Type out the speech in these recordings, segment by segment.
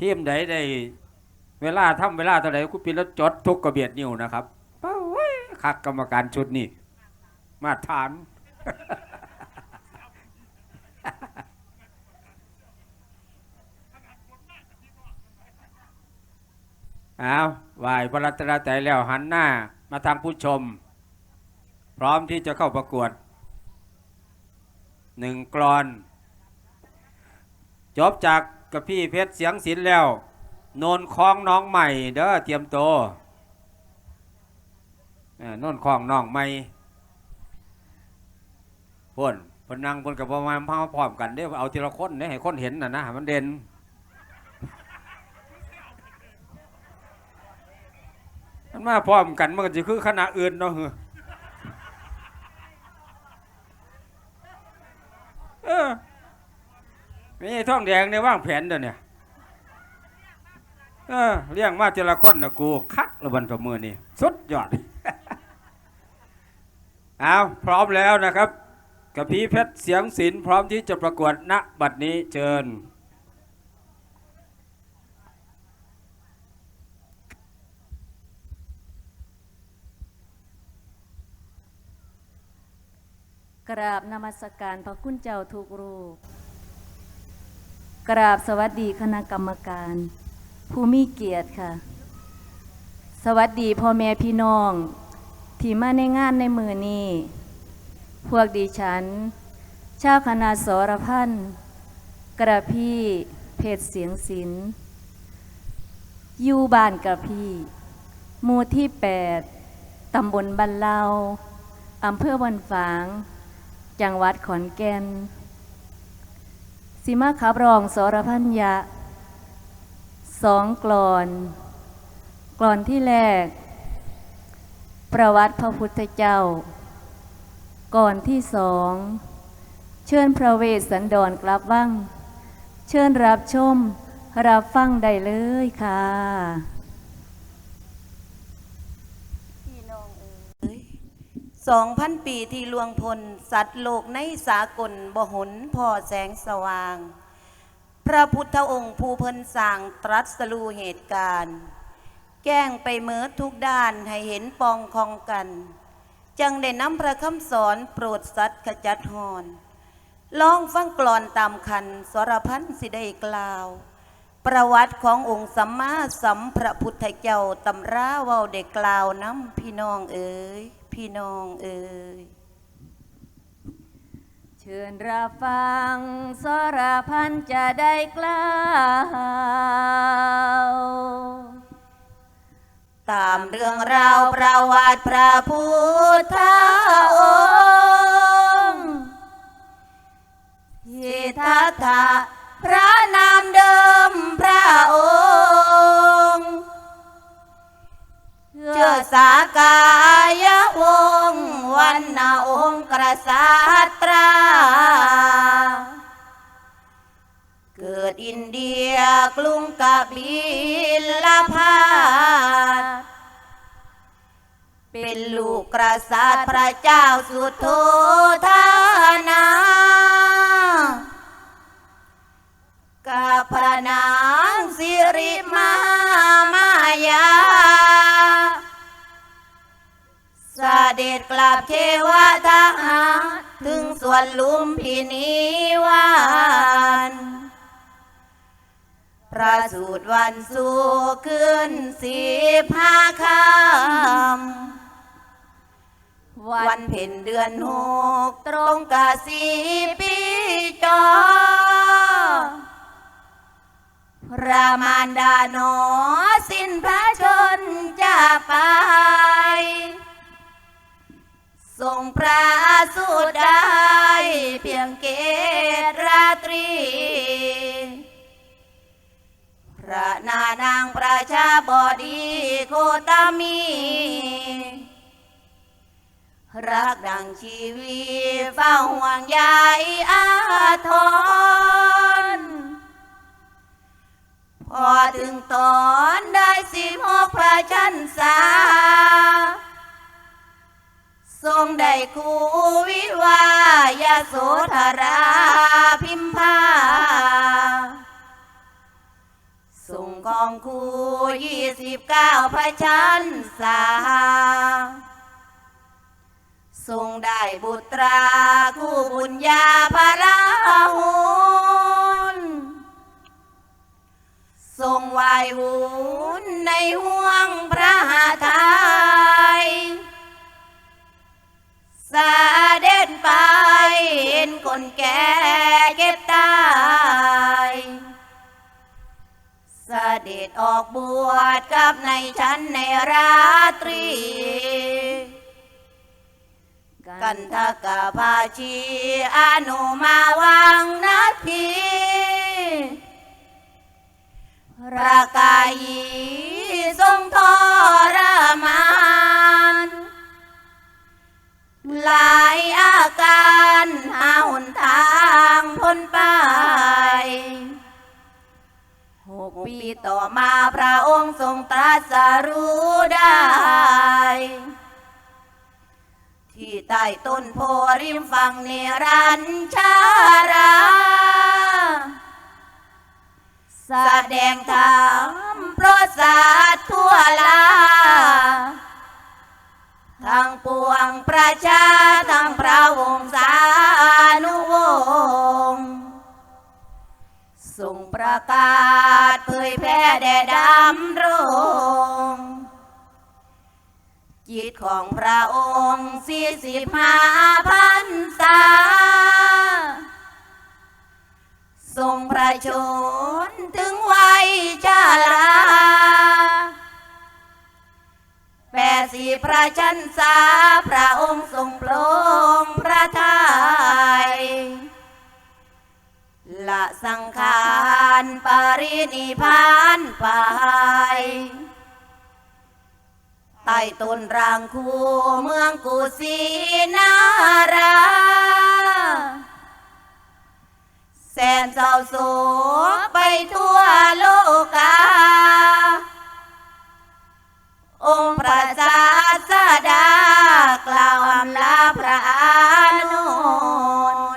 ทีมใดได้เวลาทำเวลาเท่าไหร่คุณปีแล้วจดทุกกระเบียดนิ้วนะครับป้าเว้ยคักกรรมการชุดนี้ มาตรฐาน เอาไหวพระรัตนตรัยแล้วหันหน้ามาทางผู้ชม พร้อมที่จะเข้าประกวดหนึ่งกรอน จบจาก กับพี่เพชรเสียงศิลแล้ว โนนคลองน้องใหม่เด้อเตรียมโตวเอ่อโนนคลองน้องใหม่พ่นพนังพนกับประมาณพาพร้อมกันเด้อเอาทีละคนเด้อให้คนเห็นน่ะนะมันเด่นมันมาพร้อมกันมันก็จะคือคณะอื่นเนาะเฮ้อเออ ไม่ใช่ ท่องแดงในว่างแผนเดี๋ยวนี้เออเลี้ยงมาทีละคนนะกูคักระบันประมือนี่สุดยอดเอาพร้อมแล้วนะครับกระพีเพชรเสียงศิลพร้อมที่จะประกวดณบัดนี้เชิญกราบนมัสการพระคุณเจ้าทุกรูป กราบสวัสดีคณะกรรมการ ผู้มีเกียรติค่ะ สวัสดีพ่อแม่พี่น้อง ที่มาในงานในมือนี้ พวกดิฉัน ชาวคณะสรพันธ์กระพี่เพชรเสียงศิลป์อยู่บ้านกระพี่หมู่ที่ 8 ตำบลบันเลาอำเภอวันฝาง จังหวัดขอนแก่น สิมาขับรองสรพัญญะสองกลอน กลอนที่แรก ประวัติพระพุทธเจ้า ก่อนที่สอง เชิญพระเวสสันดรกลับว่างเชิญรับชม รับฟังได้เลยค่ะ พี่น้องเอ๋ย สองพันปีที่ลวงพล สัตว์โลกในสากลบ่หนพ่อแสงสว่าง พระพุทธองค์ผู้เพิ่นสร้างตรัสรู้เหตุการณ์ แก้งไปเมิดทุกด้านให้เห็นปองคองกัน จังได้นำพระคำสอนโปรดสัตว์ขจัดหอน ลองฟังกลอนตามคันสรพันสิได้กล่าว ประวัติขององค์สัมมาสัมพระพุทธเจ้าตำราเว้าได้กล่าวน้ำพี่น้องเอ๋ยพี่น้องเอ๋ยเชิญรับฟังสรพันจะได้กล่าวตามเรื่องราวประวัติพระพุทธองค์ยิทัตถะพระ วันนาองค์กษัตรา เกิดอินเดียกรุงกบิลพาสเป็นลูกกษัตริย์พระเจ้าสุโธธานา เด็จกลับเทวทหารถึงส่วนลุมพินิวานประสูตรวันสู่ขึ้นสีพาคำวันเพ็ญเดือนหกตรงกับสีปีจอพระมารดาหนอสิ้นพระชนจากไป ทรงพระสุดได้เพียงเกตราตรี พระนานางประชาบดีโคตามี รักดังชีวีเฝ้าห่วงใยอาทร พอถึงตอนได้สิบหกพระชันษา ทรงได้คู่วิวายาโสธราพิมพาส่งกองคูยี่สิบเก้าพระชันสาทรงได้บุตราคู่บุญญาพระราหู นแก่เก็บตายเสด็จออกบวชกับในชั้นในราตรี กันทกะพาชีอนุมาวังนาทีประกายทรงทรมาน หลายอาการหาหนทางพ้นไปหกปีต่อมาพระองค์ทรงตรัสรู้ได้ ที่ใต้ต้นโพริมฝั่งเนรัญชาราแสดงธรรมโปรดสัตว์ทั่วลา ทั้งปวงประชาทั้งพระวงศานุวงศ์ทรงประกาศเผยแพร่แด่ดำรงจิตของพระองค์สี่สิบห้าพันษาทรงพระชนถึงวัยชาแปด สีพระชันษาพระองค์ทรงโปรงพระทัยละสังขารปรินิพานไปใต้ต้นรางคูเมืองกุสินารา แสนเศร้าโศกไปทั่วโลกา องค์พระศาสดา กล่าวอำลาพระอาน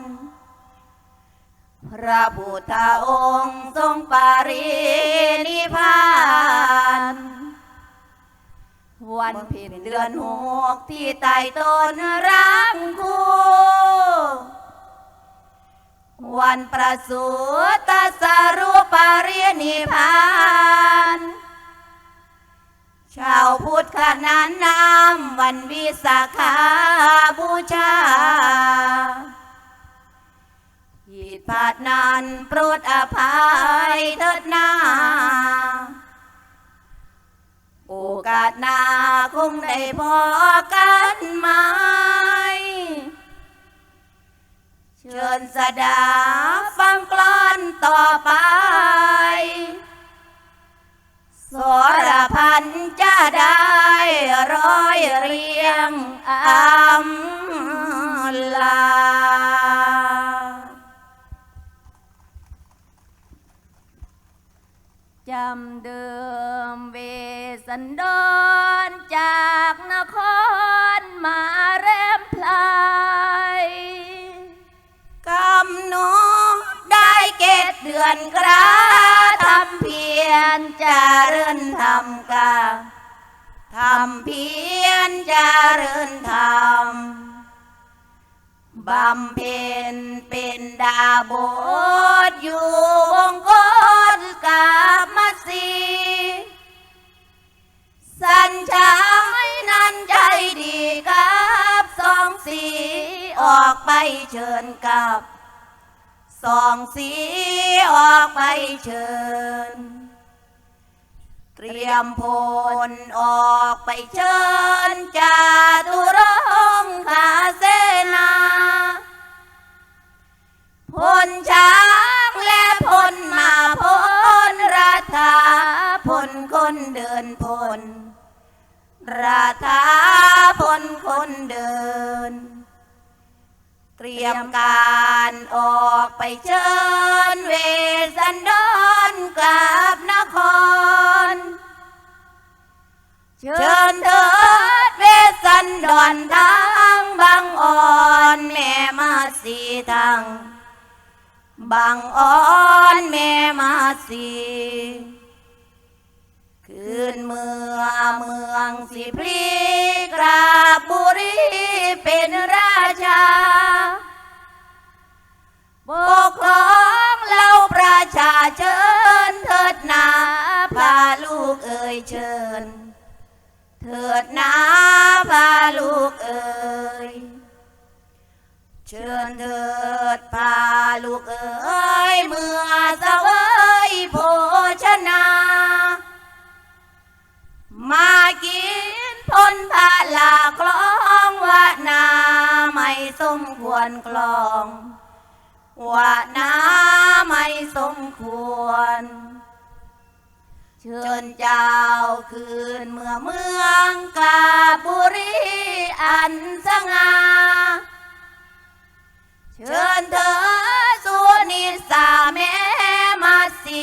นท์พระพุทธองค์ทรงปรินิพพานวันเพ็ญเดือนหกที่ใต้ต้นรังคูวันประสูตสรุปรินิพพาน ชาวพุทธขนานนามวันวิสาขาบูชาผิดพลาดนั้นโปรดอภัยเถิดนาโอกาสหน้าคงได้พอกันไหม เชิญสดาฟังกลอนต่อไป สรพันจะได้ร้อยเรียงอำลา จำเดิมเวสันดรจากนครมาแรมพลายกำหนดได้เกตเดือนกราทำเพียรจะเริญทำกาทำเพียรจะเริญธรรมบำเพ็ญเป็นดาบทอยู่วงกฏกามสีสัญชายนั้นใจดีกับสองสีออกไปเชิญกับ สองสีออกไปเชิญ เตรียมพลออกไปเชิญจาตุรงคาเสนาพลช้างและพลมาพลราธาพลคนเดินพลราธาพลคนเดิน รียมการออกไปเชิญเวสันดรกลับนคร เชิญเถิดเวสันดรทางบางอ่อนแม่มาสีทางบางอ่อนแม่มาสีคืนเมื่อเมืองสิพลีกราบบุรีเป็นราชา ปกครองเราประชาเชิญเถิดนาพาลูกเอ่ยเชิญ เถิดนาพาลูกเอ่ยเชิญเถิดพาลูกเอ่ยเมื่อเสวยโภชนา มากินพลพาลาคลองวานาไม่สมควรคลอง ว่านาไม่สมควร เชิญเจ้าคืนเมื่อเมืองกาบุรีอันสง่าเชิญเธอสุนิสาแม่มาสี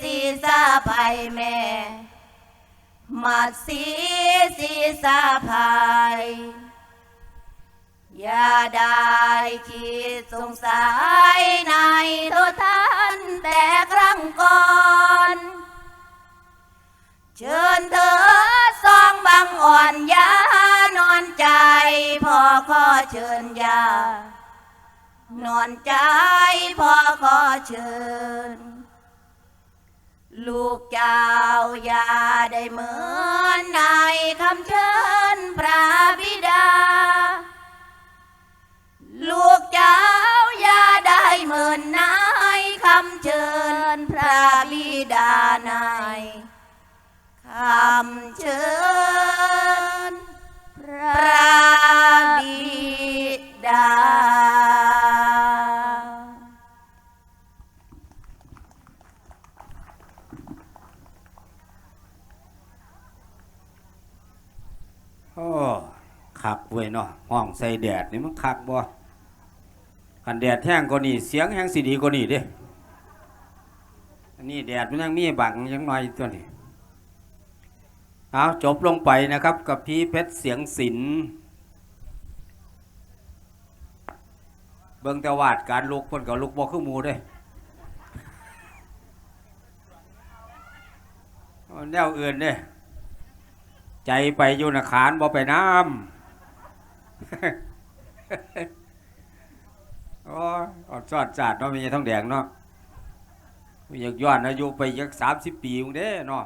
สีสาไปแม่มาสีสีสาภาย อย่าได้คิดสงสัยในโทษท่านแต่ครั้งก่อน เชิญเธอสองบางอ่อนยานอนใจพอขอเชิญยานอนใจพอขอเชิญ ลูกเจ้าอย่าได้เหมือนในคำเชิญพระบิ โอ้คักเว้ยเนาะห้องใส่แดดนี่มันคักบ่กันแดดแห้งกว่านี้เสียงแห้งสิดีกว่านี้เด้อันนี้แดดมันยังมีบังยังน้อยตัวนี้เอาจบลงไปนะครับ กับพี่เพชรเสียงศิลเบิ่งต่วาดการลุกเพิ่นก็ลุกบ่คือหมู่เด้แนวอื่นเด้ ใจไปอยู่นขานบ่ไปน้ำโอ้อดซอดจาดเนาะมีท้องแดงเนาะมีอยากย้อนอายุไปยักสามสิบปีมึงเด้เนาะ